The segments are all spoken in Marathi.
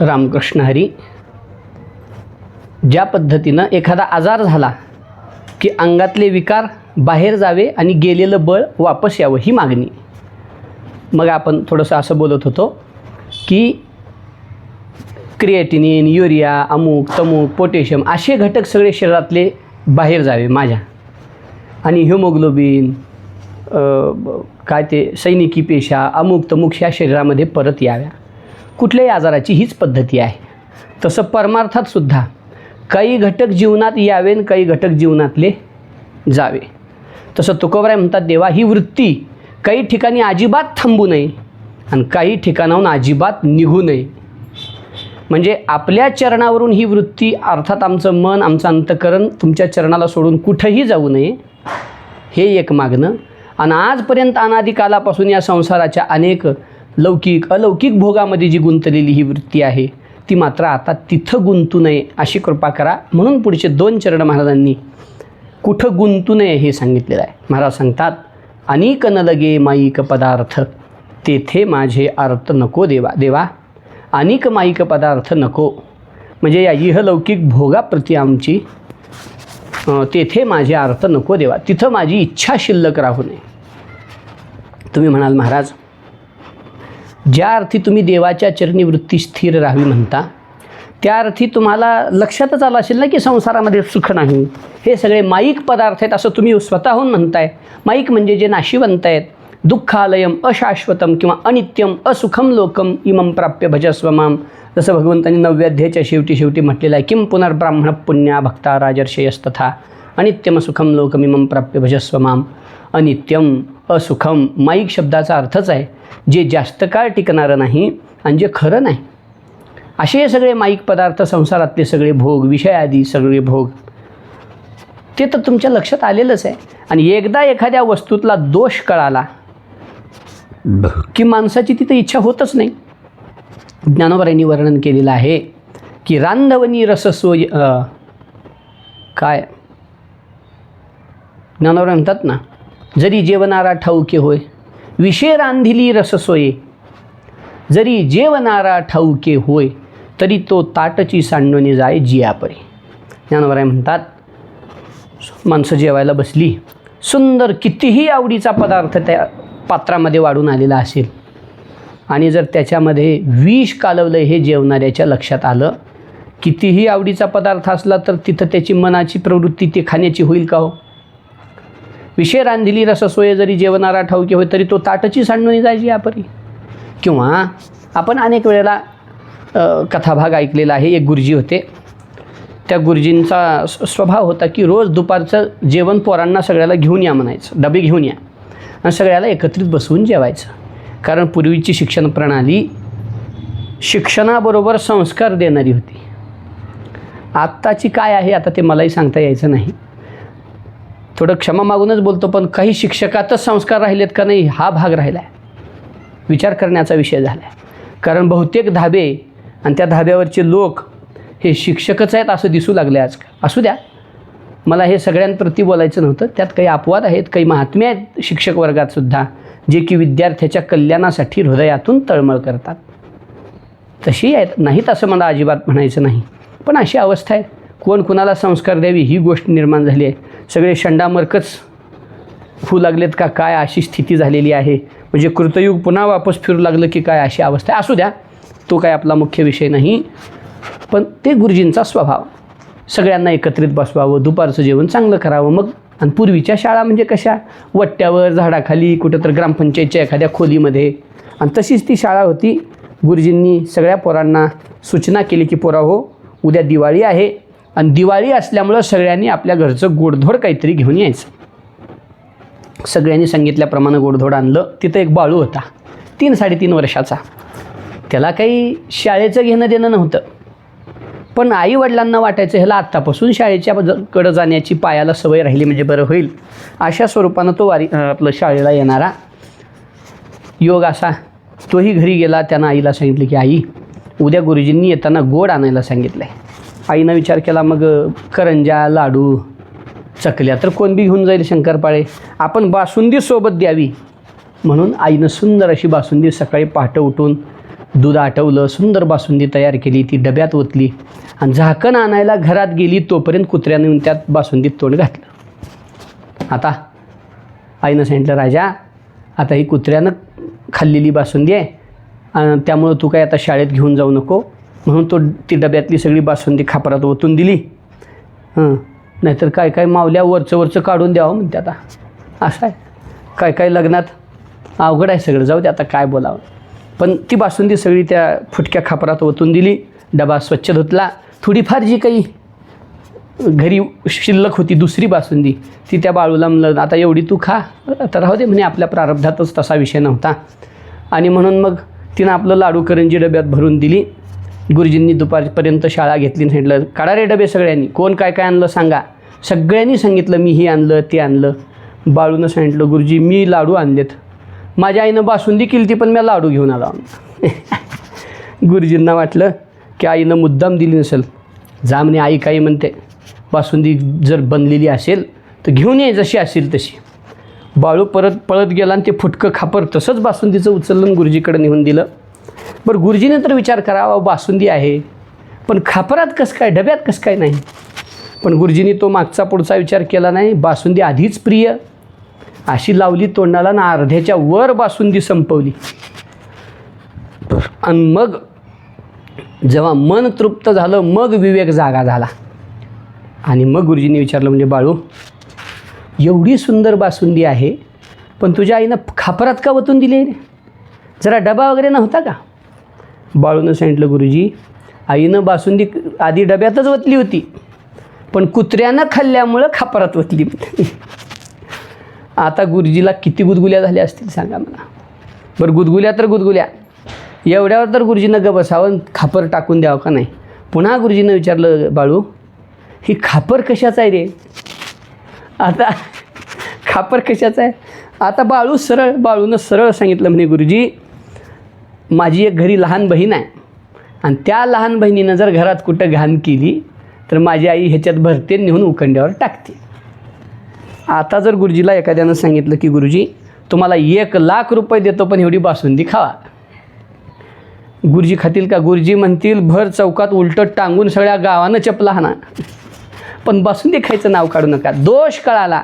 रामकृष्ण हरी ज्या पद्धतीनं एखादा आजार झाला की अंगातले विकार बाहेर जावे आणि गेलेलं बळ वापस यावं ही मागणी. मग आपण थोडंसं असं बोलत होतो की क्रिएटिनिन युरिया अमुक तमुक पोटॅशियम असे घटक सगळे शरीरातले बाहेर जावे माझ्या. आणि हिमोग्लोबिन काय ते सैनिकी पेशा अमुक तमुक ह्या शरीरामध्ये परत याव्या. कुठल्याही आजाराची हीच पद्धती आहे. तसं परमार्थात सुद्धा काही घटक जीवनात यावे आणि काही घटक जीवनातले जावे. तसं तुकोबराय म्हणतात देवा ही वृत्ती काही ठिकाणी अजिबात थांबू नये आणि काही ठिकाणाहून अजिबात निघू नये. म्हणजे आपल्या चरणावरून ही वृत्ती अर्थात आमचं मन आमचं अंतकरण तुमच्या चरणाला सोडून कुठंही जाऊ नये हे एक मागणं. आणि आजपर्यंत अनादिकालापासून या संसाराच्या अनेक लौकिक अलौकिक भोगामध्ये जी गुंतलेली ही वृत्ती आहे ती मात्र आता तिथं गुंतू नये अशी कृपा करा. म्हणून पुढचे दोन चरण महाराजांनी कुठं गुंतू नये हे सांगितलेलं आहे. महाराज सांगतात अनेक न लगे माईक पदार्थ तेथे माझे अर्थ नको देवा देवा. अनेक माईक पदार्थ नको. म्हणजे या इहलौकिक भोगाप्रती आमची तेथे माझे अर्थ नको देवा. तिथं माझी इच्छा शिल्लक राहू नये. तुम्ही म्हणाल महाराज ज्या अर्थी तुम्ही देवाच्या चरणी वृत्ती स्थिर राहावी म्हणता त्या अर्थी तुम्हाला लक्षातच आलं असेल ना की संसारामध्ये सुख नाही. हे सगळे माईक पदार्थ आहेत असं तुम्ही स्वतःहून म्हणताय. माईक म्हणजे जे नाशिवंत आहेत. दुःखालयम अशाश्वतम किंवा अनित्यम असुखम लोकम इमम प्राप्य भजस्व माम जसं भगवंतांनी नव्याध्यायाच्या शेवटी शेवटी म्हटलेलं आहे किम पुनर्ब्राह्मण पुण्या भक्ता राजर्षयस्तथा अनित्यम सुखम लोकमिमम प्राप्य भजस्वमाम अनित्यम असुखम माईक शब्दाचा अर्थच आहे जे जास्त काळ टिकणारं नाही आणि जे खरं नाही. असे हे सगळे माईक पदार्थ संसारातले सगळे भोग विषय आदी सगळे भोग. ते तर तुमच्या लक्षात आलेलंच आहे. आणि एकदा एखाद्या वस्तूतला दोष कळाला की माणसाची तिथं इच्छा होतच नाही. ज्ञानोबरायांनी वर्णन केलेलं आहे की रांधवनी रसस्व काय? ज्ञानोबरा म्हणतात ना जरी जेवणारा ठाऊके होय विषय रांधिली रससोये. जरी जेवणारा ठाऊके होय तरी तो ताटची सांडणी जाय जियापरी. ज्ञानवराय म्हणतात माणसं जेवायला बसली सुंदर कितीही आवडीचा पदार्थ त्या पात्रामध्ये वाढून आलेला असेल आणि जर त्याच्यामध्ये विष कालवलं हे जेवणाऱ्याच्या लक्षात आलं कितीही आवडीचा पदार्थ असला तर तिथं त्याची मनाची प्रवृत्ती ते खाण्याची होईल का हो? विषय रांधिली रससोय जरी जेवणारा ठाऊके होय तरी तो ताटची सांडणी जायची यापरी. किंवा आपण अनेक वेळेला कथाभाग ऐकलेला आहे. एक गुरुजी होते. त्या गुरुजींचा स्वभाव होता की रोज दुपारचं जेवण पोरांना सगळ्याला घेऊन या म्हणायचं. डबे घेऊन या. आणि सगळ्याला एकत्रित बसवून जेवायचं. कारण पूर्वीची शिक्षण प्रणाली शिक्षणाबरोबर संस्कार देणारी होती. आत्ताची काय आहे आता ते मलाही सांगता यायचं नाही. थोडं क्षमा मागूनच बोलतो पण काही शिक्षकातच संस्कार राहिलेत का नाही हा भाग राहिला आहे विचार करण्याचा विषय झाला आहे कारण बहुतेक धाबे आणि त्या धाब्यावरचे लोक हे शिक्षकच आहेत असं दिसू लागले आजकाल. असू द्या. मला हे सगळ्यांप्रती बोलायचं नव्हतं. त्यात काही अपवाद आहेत काही महात्मे आहेत शिक्षक वर्गातसुद्धा जे की विद्यार्थ्याच्या कल्याणासाठी हृदयातून तळमळ करतात. तशी आहेत. नाहीत असं मला अजिबात म्हणायचं नाही. पण अशी अवस्था आहे. कोण कुणाला संस्कार द्यावी ही गोष्ट निर्माण झाली आहे. सगळे शंडामरकच होऊ लागलेत का? काय अशी स्थिती झालेली आहे? म्हणजे कृतयुग पुन्हा वापस फिरू लागलं की काय अशी अवस्था असू द्या तो काय आपला मुख्य विषय नाही. पण ते गुरुजींचा स्वभाव. सगळ्यांना एकत्रित बसवावं दुपारचं जेवण चांगलं करावं मग आणि पूर्वीच्या शाळा म्हणजे कशा? वट्ट्यावर झाडाखाली कुठं तर ग्रामपंचायतच्या एखाद्या खोलीमध्ये. आणि तशीच ती शाळा होती. गुरुजींनी सगळ्या पोरांना सूचना केली की पोरा हो उद्या दिवाळी आहे. आणि दिवाळी असल्यामुळं सगळ्यांनी आपल्या घरचं गोडधोड काहीतरी घेऊन यायचं. सगळ्यांनी सांगितल्याप्रमाणे गोडधोड आणलं. तिथं एक बाळू होता. तीन साडेतीन वर्षाचा. त्याला काही शाळेचं घेणं देणं नव्हतं. पण आई वडिलांना वाटायचं ह्याला आत्तापासून शाळेच्या कडं जाण्याची पायाला सवय राहिली म्हणजे बरं होईल. अशा स्वरूपानं तो वारी आपलं शाळेला येणारा. योग असा. तोही घरी गेला. त्यानं आईला सांगितलं की आई उद्या गुरुजींनी येताना गोड आणायला सांगितलं आहे आईनं विचार केला मग करंजा लाडू चकल्या तर कोण बी घेऊन जाईल शंकरपाळे? आपण बासुंदी सोबत द्यावी. म्हणून आईनं सुंदर अशी बासुंदी सकाळी पहाटे उठून दूध आटवलं सुंदर बासुंदी तयार केली ती डब्यात ओतली आणि झाकण आणायला घरात गेली तोपर्यंत कुत्र्याने येऊन त्यात बासुंदीत तोंड घातलं. आता आईनं सांगितलं राजा आता ही कुत्र्यानं खाल्लेली बासुंदी आहे आणि त्यामुळं तू काय आता शाळेत घेऊन जाऊ नको. म्हणून तो ती डब्यातली सगळी बासुंदी खापरात ओतून दिली. हां. नाहीतर काय काय मावल्या वरचं वरचं काढून द्यावं म्हणते आता. असं आहे. काय काय लग्नात अवघड आहे सगळं. जाऊ दे आता काय बोलावं. पण ती बासुंदी सगळी त्या फुटक्या खापरात ओतून दिली. डबा स्वच्छ धुतला. थोडीफार जी काही घरी शिल्लक होती दुसरी बासुंदी ती त्या बाळूला म्हणलं आता एवढी तू खा. तर राहू दे म्हणे आपल्या प्रारब्धातच तसा विषय नव्हता. आणि म्हणून मग तिनं आपलं लाडू करंजी डब्यात भरून दिली. गुरुजींनी दुपारपर्यंत शाळा घेतली आणि सांगितलं काढा रे डबे सगळ्यांनी कोण काय काय आणलं सांगा. सगळ्यांनी सांगितलं मी हे आणलं ते आणलं. बाळूनं सांगितलं गुरुजी मी लाडू आणलेत. माझ्या आईनं बासुंदी केली ती पण मी लाडू घेऊन आलो. गुरुजींना वाटलं की आईनं मुद्दाम दिली नसेल. जा म्हणे आई काही म्हणते बासुंदी जर बनलेली असेल तर घेऊन ये जशी असेल तशी. बाळू परत पळत गेला आणि ते फुटकं खापर तसंच बासुंदीचं उचललं गुरुजीकडे नेऊन दिलं. बरं गुरुजीने तर विचार करावा बासुंदी आहे. पण खापरात कसं काय डब्यात कसं काय नाही? पण गुरुजींनी तो मागचा पुढचा विचार केला नाही बासुंदी आधीच प्रिय. अशी लावली तोंडाला ना अर्ध्याच्या वर बासुंदी संपवली. आणि मग जेव्हा मन तृप्त झालं मग विवेक जागा झाला. आणि मग गुरुजींनी विचारलं म्हणजे बाळू एवढी सुंदर बासुंदी आहे पण तुझ्या आईनं खापरात का वतून दिली आहे? जरा डबा वगैरे नव्हता का? बाळूनं सांगितलं गुरुजी आईनं बासुंदी आधी डब्यातच वतली होती पण कुत्र्यानं खाल्ल्यामुळं खापरात वतली आता गुरुजीला किती गुदगुल्या झाल्या असतील सांगा मला. बरं गुदगुल्या तर गुदगुल्या. एवढ्यावर तर गुरुजीनं ग बसावं खापर टाकून द्यावं का नाही? पुन्हा गुरुजीनं विचारलं बाळू ही खापर कशाचं आहे रे? आता खापर कशाचं आहे? आता बाळू सरळ बाळूनं सरळ सांगितलं म्हणे गुरुजी माझी एक घरी लहान बहीण आहे. आणि त्या लहान बहिणीनं जर घरात कुठं घाण केली तर माझी आई ह्याच्यात भरते नेऊन उखंड्यावर टाकते. आता जर गुरुजीला एखाद्यानं सांगितलं की गुरुजी तुम्हाला एक लाख रुपये देतो पण एवढी बासुंदी खावा. गुरुजी खातील का? गुरुजी म्हणतील भर चौकात उलटं टांगून सगळ्या गावानं चपला हाना. पण बासुंदी खायचं नाव काढू नका. दोष कळाला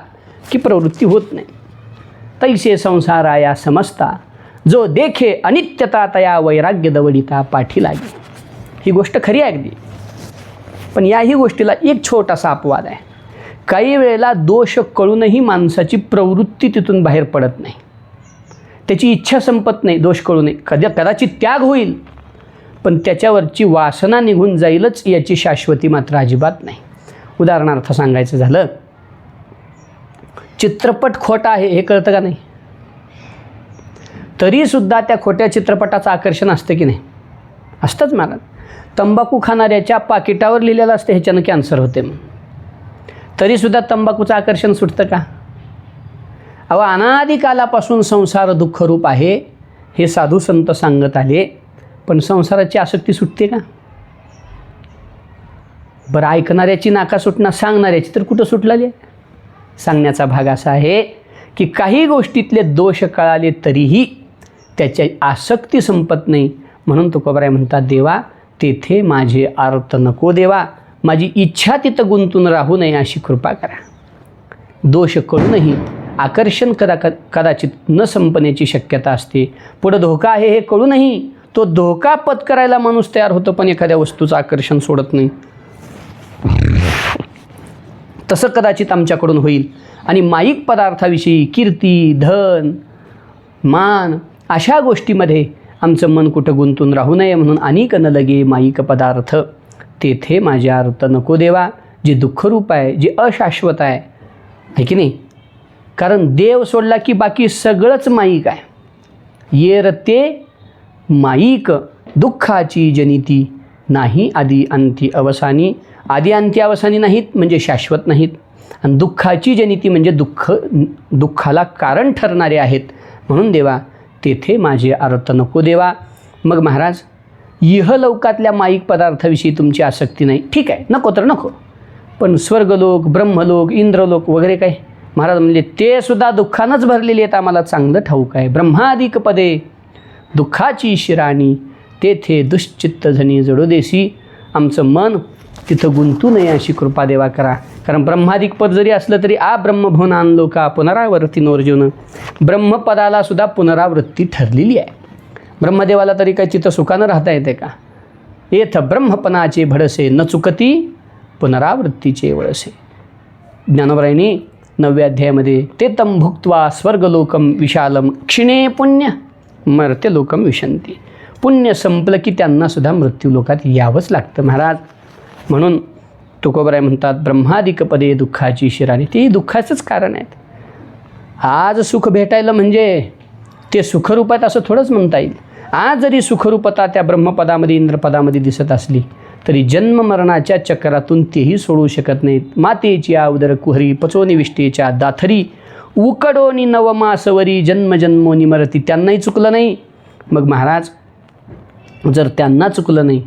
की प्रवृत्ती होत नाही. तैसे संसारा या समजता जो देखे अनित्यता तया वैराग्य दवडिता पाठी लागे ही गोष्ट खरी आहे अगदी. पण याही गोष्टीला एक छोटासा अपवाद आहे. काही वेळेला दोष कळूनही माणसाची प्रवृत्ती तिथून बाहेर पडत नाही. त्याची इच्छा संपत नाही दोष कळू नये. कदा कदाचित त्याग होईल पण त्याच्यावरची वासना निघून जाईलच याची शाश्वती मात्र अजिबात नाही. उदाहरणार्थ सांगायचं झालं चित्रपट खोटा आहे हे कळतं का नाही? तरीसुद्धा त्या खोट्या चित्रपटाचं आकर्षण असतं की नाही? असतंच महाराज. तंबाखू खाणाऱ्याच्या पाकिटावर लिहिलेलं असतं ह्याच्यानं कॅन्सर होते मग तरीसुद्धा तंबाखूचं आकर्षण सुटतं का? अहो अनादिकालापासून संसार दुःखरूप आहे हे साधू संत सांगत आले पण संसाराची आसक्ती सुटते का? बरं ऐकणाऱ्याची नाका सुटणार सांगणाऱ्याची तर कुठं सुटलेली? आहे सांगण्याचा भाग असा आहे की काही गोष्टीतले दोष कळाले तरीही त्याच्या आसक्ती संपत नाही. म्हणून तुकोबराय म्हणतात देवा तेथे माझे अर्थ नको देवा. माझी इच्छा तिथं गुंतून राहू नये अशी कृपा करा. दोष कळूनही आकर्षण कदा कदाचित न संपण्याची शक्यता असते. पुढं धोका आहे हे कळूनही तो धोका पत्करायला माणूस तयार होतो पण एखाद्या वस्तूचं आकर्षण सोडत नाही. तसं कदाचित आमच्याकडून होईल. आणि माईक पदार्थाविषयी कीर्ती धन मान अशा गोष्टीमध्ये आमचं मन कुठं गुंतून राहू नये म्हणून अनेक न लगे माईक पदार्थ. तेथे माझे अर्थ नको देवा. जे दुःखरूप आहे जे अशाश्वत आहे. आहे की नाही? कारण देव सोडला की बाकी सगळंच माईक आहे. ये रते माईक दुःखाची जनिती. नाही आधी अंती अवसानी. आधी अंती अवसानी नाहीत म्हणजे शाश्वत नाहीत. आणि दुःखाची जनिती म्हणजे दुःख दुःखाला कारण ठरणारे आहेत. म्हणून देवा तेथे माझे अर्थ नको देवा. मग महाराज इहलौकातल्या माईक पदार्थाविषयी तुमची आसक्ती नाही. ठीक आहे नको तर नको. पण स्वर्गलोक ब्रह्मलोक इंद्रलोक वगैरे काय? महाराज म्हणजे ते सुद्धा दुःखानंच भरलेले आहेत आम्हाला. चांगलं ठाऊक आहे. ब्रह्मादिक पदे. दुःखाची शिराणी. तेथे दुश्चित्त झणी जडोदेशी आमचं मन तिथं गुंतू नये अशी कृपा देवा करा. कारण ब्रह्माधिक पद जरी असलं तरी आ ब्रह्मभुवन आणलो का पुनरावृत्ती नोर्जुन. ब्रह्मपदाला सुद्धा पुनरावृत्ती ठरलेली आहे. ब्रह्मदेवाला तरी काही चित्त सुखानं राहता येते का? येथ ब्रह्मपणाचे भडसे न चुकती पुनरावृत्तीचे वळसे. ज्ञानोबरायनी नवव्या अध्यायामध्ये ते तम भुक्त्वा स्वर्गलोकम विशालम क्षिणे पुण्य मर्त्य लोकम विशंती पुण्य संपलं की त्यांना सुद्धा मृत्यू लोकात यावंच लागतं महाराज. म्हणून तुकोबराय म्हणतात ब्रह्मादिक पदे दुःखाची शिराणी. ती दुःखाचंच कारण आहेत. आज सुख भेटायला म्हणजे ते सुखरूपात असं थोडंच म्हणता येईल. आज जरी सुखरूपता त्या ब्रह्मपदामध्ये इंद्रपदामध्ये दिसत असली तरी जन्म मरणाच्या चक्रातून तेही सोडू शकत नाहीत. मातेची आवदर कुहरी पचोनी विष्टेच्या दाथरी उकडोनी नवमासवरी जन्मजन्मोनी मरती. त्यांनाही चुकलं नाही. मग महाराज जर त्यांना चुकलं नाही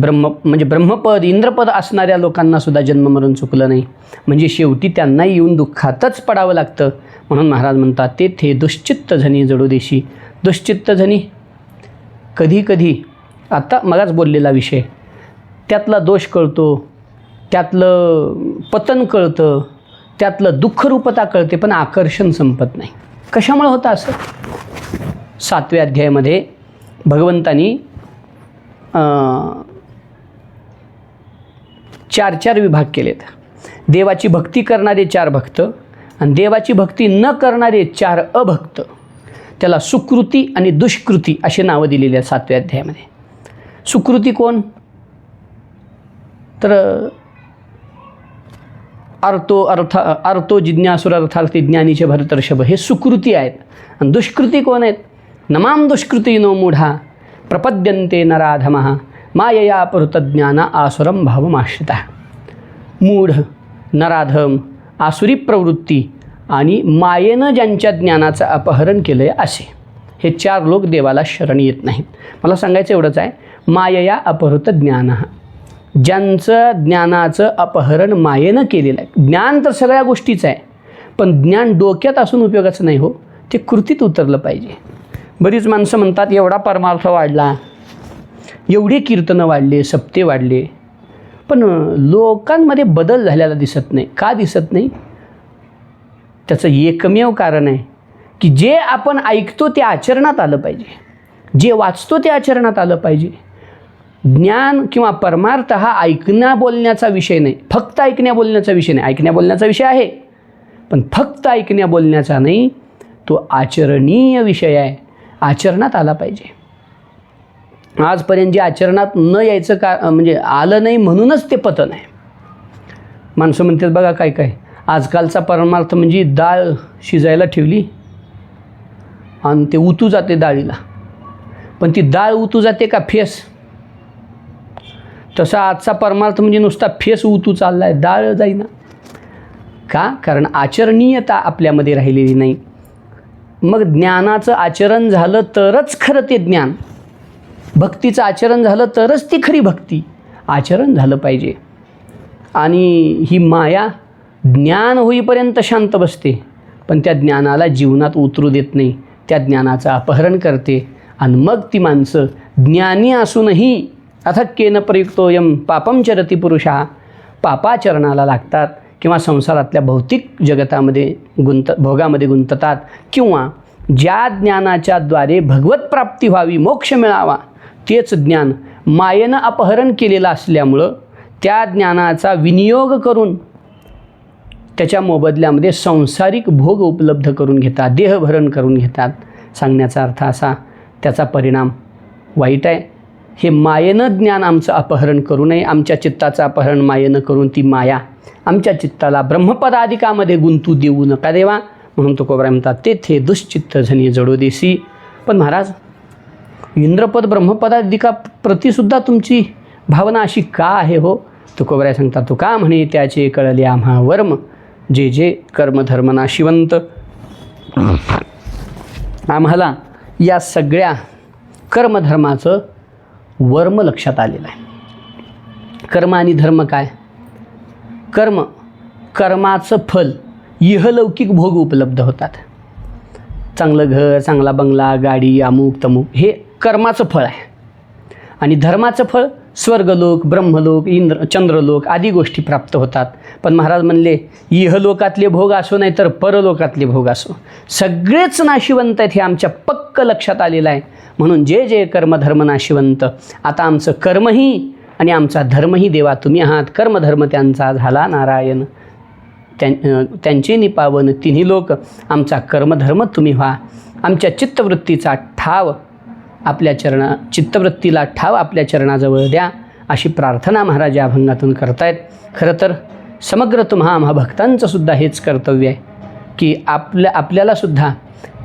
ब्रह्म म्हणजे ब्रह्मपद इंद्रपद असणाऱ्या लोकांना सुद्धा जन्म मरण चुकलं नाही. म्हणजे शेवटी त्यांनाही येऊन दुःखातच पडावं लागतं. म्हणून महाराज म्हणतात तेथे दुश्चित्त झनी जडोदेशी दुश्चित्त झनी? कधी कधी? आता मलाच बोललेला विषय. त्यातला दोष कळतो त्यातलं पतन कळतं त्यातलं दुःखरूपता कळते पण आकर्षण संपत नाही. कशामुळे होतं असं? सातव्या अध्यायामध्ये भगवंतानी चार चार विभाग केलेत. देवाची भक्ती करणारे चार भक्त आणि देवाची भक्ती न करणारे चार अभक्त. त्याला सुकृती आणि दुष्कृती असे नावं दिलेली आहेत सातव्या अध्यायामध्ये. सुकृती कोण? तर अर्थो अर्थ अर्थो जिज्ञासुर अर्थार्थी ज्ञानीचे भरतर्षभ हे सुकृती आहेत. आणि दुष्कृती कोण आहेत? नमाम दुष्कृती नो मूढा प्रपद्यंते नराधमहा मायया परुतज्ञाना आसुरम भावमाश्रिता मूढ नराधम आसुरी प्रवृत्ती आणि मायेनं ज्यांच्या ज्ञानाचं अपहरण केलं आहे असे। हे चार लोक देवाला शरण येत नाहीत। मला सांगायचं एवढंच आहे मायया अपहृत ज्ञान ज्यांचं ज्ञानाचं अपहरण मायेनं केलेलं आहे। ज्ञान तर सगळ्या गोष्टीचं आहे पण ज्ञान डोक्यात असून उपयोगाचं नाही हो ते कृतीत उतरलं पाहिजे। बरीच माणसं म्हणतात एवढा परमार्थ वाढला एवढे कीर्तनं वाढले सप्ते वाढले. पण लोकांमध्ये बदल झालेला दिसत नाही. का दिसत नाही? त्याचं एकमेव कारण आहे की जे आपण ऐकतो ते आचरणात आलं पाहिजे. जे वाचतो ते आचरणात आलं पाहिजे. ज्ञान किंवा परमार्थ हा ऐकण्या बोलण्याचा विषय नाही. फक्त ऐकण्या बोलण्याचा विषय नाही. ऐकण्या बोलण्याचा विषय आहे. पण फक्त ऐकण्या बोलण्याचा नाही तो आचरणीय विषय आहे. आचरणात आला पाहिजे. आजपर्यंत जे आचरणात न यायचं का म्हणजे आलं नाही म्हणूनच ते पतन आहे. माणसं म्हणतात बघा काय काय. आजकालचा परमार्थ म्हणजे डाळ शिजायला ठेवली आणि ते उतू जाते डाळीला. पण ती डाळ उतू जाते का फेस? तसा आजचा परमार्थ म्हणजे नुसता फेस उतू चालला आहे डाळ जाईना. का? कारण आचरणीयता आपल्यामध्ये राहिलेली नाही. मग ज्ञानाचं आचरण झालं तरच खरं ते ज्ञान. भक्तीचं आचरण झालं तरच ती खरी भक्ती. आचरण झालं पाहिजे. आणि ही माया ज्ञान होईपर्यंत शांत बसते. पण त्या ज्ञानाला जीवनात उतरू देत नाही. त्या ज्ञानाचं अपहरण करते. आणि मग ती माणसं ज्ञानी असूनही अथक्केन प्रयुक्तोयम पापम चरती पुरुषा पापाचरणाला लागतात किंवा संसारातल्या भौतिक जगतामध्ये गुंत भोगामध्ये गुंततात किंवा ज्या ज्ञानाच्या द्वारे भगवत प्राप्ती व्हावी मोक्ष मिळावा तेच ज्ञान मायेनं अपहरण केलेलं असल्यामुळं त्या ज्ञानाचा विनियोग करून त्याच्या मोबदल्यामध्ये संसारिक भोग उपलब्ध करून घेतात देहभरण करून घेतात. सांगण्याचा अर्थ असा त्याचा परिणाम वाईट आहे. हे मायेनं ज्ञान आमचं अपहरण करू नये. आमच्या चित्ताचं अपहरण मायेनं करून ती माया आमच्या चित्ताला ब्रह्मपदाधिकामध्ये गुंतू देऊ नका देवा म्हणून तो कोबरा म्हणतात तेथे दुश्चित्त झनी जडोदेशी पण महाराज इंद्रपद ब्रह्मपदाधिका प्रतीसुद्धा तुमची भावना अशी का आहे हो? तुकोबराय सांगतात तो का म्हणे त्याचे कळले आम्हा वर्म? जे जे कर्मधर्म नाशिवंत आम्हाला या सगळ्या कर्मधर्माचं वर्म लक्षात आलेलं आहे. कर्म आणि धर्म काय? कर्म कर्माचं फल इहलौकिक भोग उपलब्ध होतात. चांगलं घर चांगला बंगला गाडी अमुक तमुक हे कर्माचं फळ आहे. आणि धर्माचं फळ स्वर्गलोक ब्रह्मलोक इंद्र चंद्रलोक आदी गोष्टी प्राप्त होतात. पण महाराज म्हणले इहलोकातले भोग असो नाही तर परलोकातले भोग असो. सगळेच नाशिवंत आहेत हे आमच्या पक्क लक्षात आलेलं आहे. म्हणून जे जे कर्मधर्म नाशिवंत आता आमचं कर्मही आणि आमचा धर्मही देवा तुम्ही आहात. कर्मधर्म त्यांचा झाला नारायण. त्यां त्यांचे निपावन तिन्ही लोक आमचा कर्मधर्म तुम्ही व्हा. आमच्या चित्तवृत्तीचा ठाव आपल्या चरणा चित्तवृत्तीला ठाव आपल्या चरणाजवळ द्या अशी प्रार्थना महाराज या अभंगातून करतायत. खरं तर समग्र तुम्हा आम्हा भक्तांचं सुद्धा हेच कर्तव्य आहे की आपल्या आपल्यालासुद्धा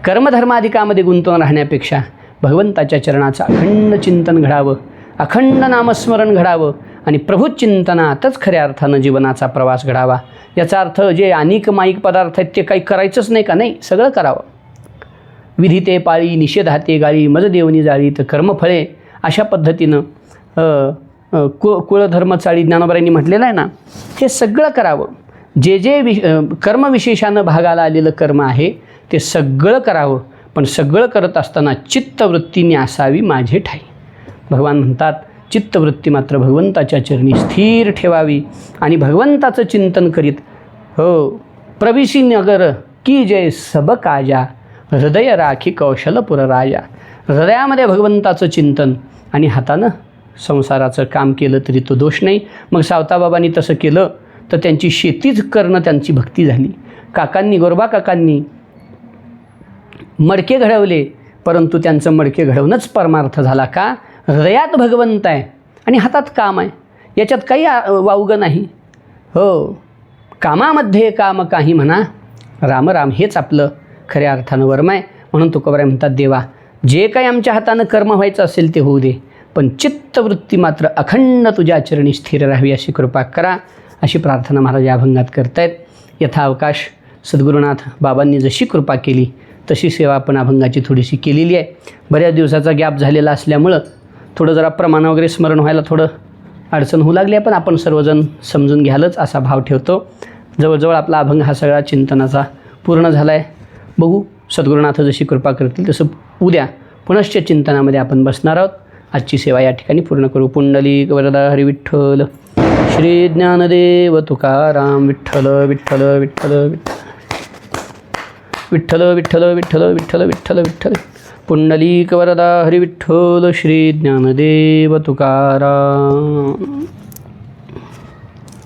कर्मधर्माधिकामध्ये गुंतवून राहण्यापेक्षा भगवंताच्या चरणाचं अखंड चिंतन घडावं अखंड नामस्मरण घडावं आणि प्रभुचिंतनातच खऱ्या अर्थानं जीवनाचा प्रवास घडावा. याचा अर्थ जे अनेक माईक पदार्थ आहेत ते काही करायचंच नाही का? नाही सगळं करावं. विधिते पाळी निषेधाते गाळी मज देवनी जाळी तर कर्मफळे अशा पद्धतीनं कु कुळधर्म चाळी ज्ञानोबरांनी म्हटलेलं आहे ना हे सगळं करावं. जे जे वि कर्मविशेषानं भागाला आलेलं कर्म आहे ते सगळं करावं. पण सगळं करत असताना चित्तवृत्तीने असावी माझे ठाई. भगवान म्हणतात चित्तवृत्ती मात्र भगवंताच्या चरणी स्थिर ठेवावी आणि भगवंताचं चिंतन करीत हो प्रविशी नगर की जय सब काजा हृदय राखी कौशलपुर राजा हृदयामध्ये भगवंताचं चिंतन आणि हातानं संसाराचं काम केलं तरी तो दोष नाही. मग सावताबाबांनी तसं केलं तर त्यांची शेतीच करणं त्यांची भक्ती झाली. काकांनी गोरबा काकांनी मडके घडवले परंतु त्यांचं मडके घडवणंच परमार्थ झाला का? हृदयात भगवंत आहे आणि हातात काम आहे. याच्यात काही वावगं नाही. हो कामामध्ये काम काही म्हणा. राम राम हेच आपलं खऱ्या अर्थानं वर्म आहे. म्हणून तुकोबराय म्हणतात देवा जे काही आमच्या हातानं कर्म व्हायचं असेल ते होऊ दे. पण चित्तवृत्ती मात्र अखंड तुझ्या चरणी स्थिर राहावी अशी कृपा करा. अशी प्रार्थना महाराज या अभंगात करतायत. यथावकाश सद्गुरुनाथ बाबांनी जशी कृपा केली तशी सेवा आपण अभंगाची थोडीशी केलेली आहे. बऱ्याच दिवसाचा गॅप झालेला असल्यामुळं थोडं जरा प्रमाण वगैरे स्मरण व्हायला थोडं अडचण होऊ लागली आहे पण आपण सर्वजण समजून घ्यालच असा भाव ठेवतो. जवळजवळ आपला अभंग हा सगळा चिंतनाचा पूर्ण झाला आहे बघू. सद्गुरुनाथ जशी कृपा करतील तसं उद्या पुनश्च चिंतनामध्ये आपण बसणार आहोत. आजची सेवा या ठिकाणी पूर्ण करू. पुंडलिक वरदा हरिविठ्ठल श्री ज्ञानदेव तुकाराम विठ्ठल विठ्ठल विठ्ठल विठ्ठल. विठ्ठल विठ्ठल विठ्ठल विठ्ठल विठ्ठल विठ्ठल. पुंडलीक वरदा हरिविठ्ठल श्री ज्ञानदेव तुकाराम.